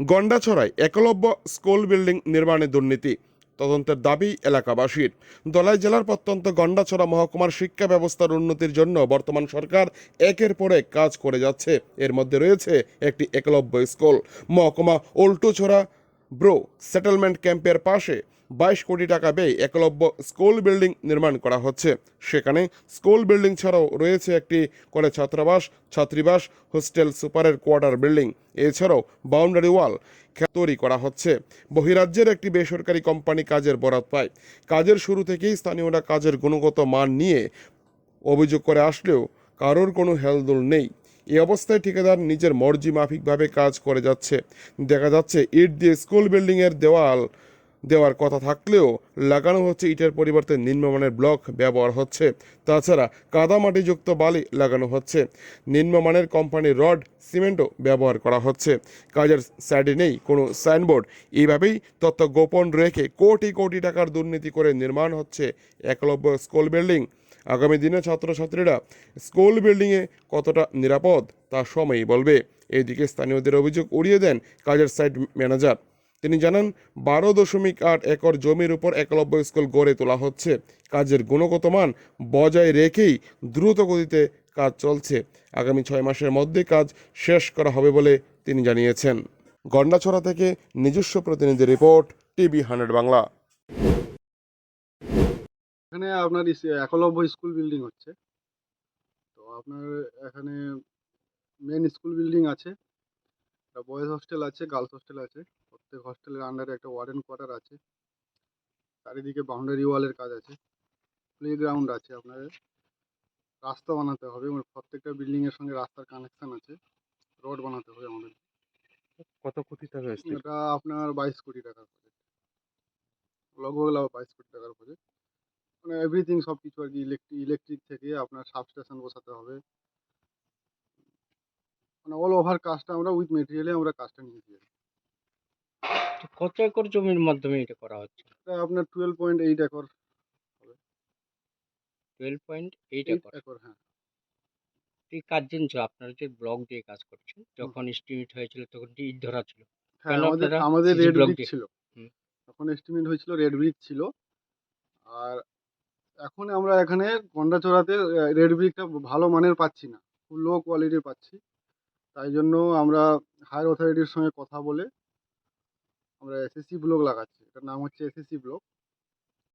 গন্ডাছড়ায় Eklavya school building নির্মাণে দুর্নীতি। তদন্তের দাবি এলাকাবাসীর। দলাই জেলার প্রত্যন্ত গন্ডাছড়া মহকুমার শিক্ষা ব্যবস্থার উন্নতির জন্য বর্তমান সরকার একের পর এক কাজ করে যাচ্ছে। এর মধ্যে রয়েছে একটি একলব্য স্কুল। মহকুমা উল্টোছড়া ব্রো সেটেলমেন্ট ক্যাম্পের পাশে বাইশ কোটি টাকা ব্যয়ে একলব্য স্কুল বিল্ডিং নির্মাণ করা হচ্ছে। সেখানে স্কুল বিল্ডিং ছাড়াও রয়েছে একটি করে ছাত্রাবাস, ছাত্রীবাস, হোস্টেল সুপারের কোয়ার্টার বিল্ডিং। এছাড়াও বাউন্ডারি ওয়াল তৈরি করা হচ্ছে। বহিরাজ্যের একটি বেসরকারি কোম্পানি কাজের বরাত পায়। কাজের শুরু থেকেই স্থানীয়রা কাজের গুণগত মান নিয়ে অভিযোগ করে আসলেও কারোর কোনো হেলদোল নেই। এই অবস্থায় ঠিকাদার নিজের মর্জি মাফিকভাবে কাজ করে যাচ্ছে। দেখা যাচ্ছে, ইট দিয়ে স্কুল বিল্ডিংয়ের দেওয়াল দেওয়ার কথা থাকলেও লাগানো হচ্ছে ইটের পরিবর্তে নিম্নমানের ব্লক ব্যবহার হচ্ছে। তাছাড়া কাদামাটিযুক্ত বালি লাগানো হচ্ছে। নিম্নমানের কোম্পানির রড, সিমেন্টও ব্যবহার করা হচ্ছে। কাজের সাইডে নেই কোনো সাইনবোর্ড। এইভাবেই তথ্য গোপন রেখে কোটি কোটি টাকার দুর্নীতি করে নির্মাণ হচ্ছে একলব্য স্কুল বিল্ডিং। আগামী দিনে ছাত্রছাত্রীরা স্কুল বিল্ডিংয়ে কতটা নিরাপদ তা সময়ই বলবে। এদিকে স্থানীয়দের অভিযোগ উড়িয়ে দেন কাজের সাইট ম্যানেজার। তিনি জানান, বারো দশমিক আট একর জমির উপর একলব্য স্কুল গড়ে তোলা হচ্ছে। কাজের গুণগত মান বজায় রেখেই দ্রুত গতিতে কাজ চলছে। আগামী ছয় মাসের মধ্যে কাজ শেষ করা হবে বলে তিনি জানিয়েছেন। গন্ডাছড়া থেকে নিজস্ব প্রতিনিধি রিপোর্ট, টিভি হান্ড্রেড বাংলা। এখানে আপনার একলব্য স্কুল বিল্ডিং হচ্ছে। তো আপনার এখানে মেন স্কুল বিল্ডিং আছে। বয়েজ হস্টেল আছে গার্লস হস্টেল আছে। প্রত্যেক হস্টেলের আন্ডারে একটা ওয়ার্ডেন কোয়ার্টার আছে। চারিদিকে বাউন্ডারি ওয়ালের কাজ আছে। প্লে গ্রাউন্ড আছে আপনার রাস্তা বানাতে হবে এবং প্রত্যেকটা বিল্ডিং এর সঙ্গে রাস্তার কানেকশন আছে। রোড বানাতে হবে আমাদের। কত কোটি টাকা এটা আপনার বাইশ কোটি টাকার প্রজেক্ট লগভগ বাইশ কোটি টাকার প্রজেক্ট মানে এভরিথিং সব কিছু আর কি ইলেকট্রিক ইলেকট্রিক থেকে আপনার সাবস্টেশন বসাতে হবে। মানে অল ওভার কাজটা আমরা উইথ মেটেরিয়ালে আমরা কাজটা নিয়ে তো কত একর জমির মাধ্যমে এটা করা হচ্ছে? এটা আপনার twelve point eight acre twelve point eight acre. Acre হ্যাঁ। এই কাজ জানছো আপনারা যে ব্লক দিয়ে কাজ করছেন যখন এস্টিমেট হয়েছিল তখন ইট ধরা ছিল। হ্যাঁ আমাদের আমাদের রেড ব্রিক ছিল। তখন এস্টিমেট হয়েছিল রেড ব্রিক ছিল। আর এখন আমরা এখানে গন্ডাচড়াতে রেড ব্রিকটা ভালো মানের পাচ্ছি না। খুব লো কোয়ালিটির পাচ্ছি। তাই জন্য আমরা হায়ার অথরিটির সঙ্গে কথা বলে আমরা এসএসসি ব্লক লাগাচ্ছি। এটার নাম হচ্ছে এসএসসি ব্লক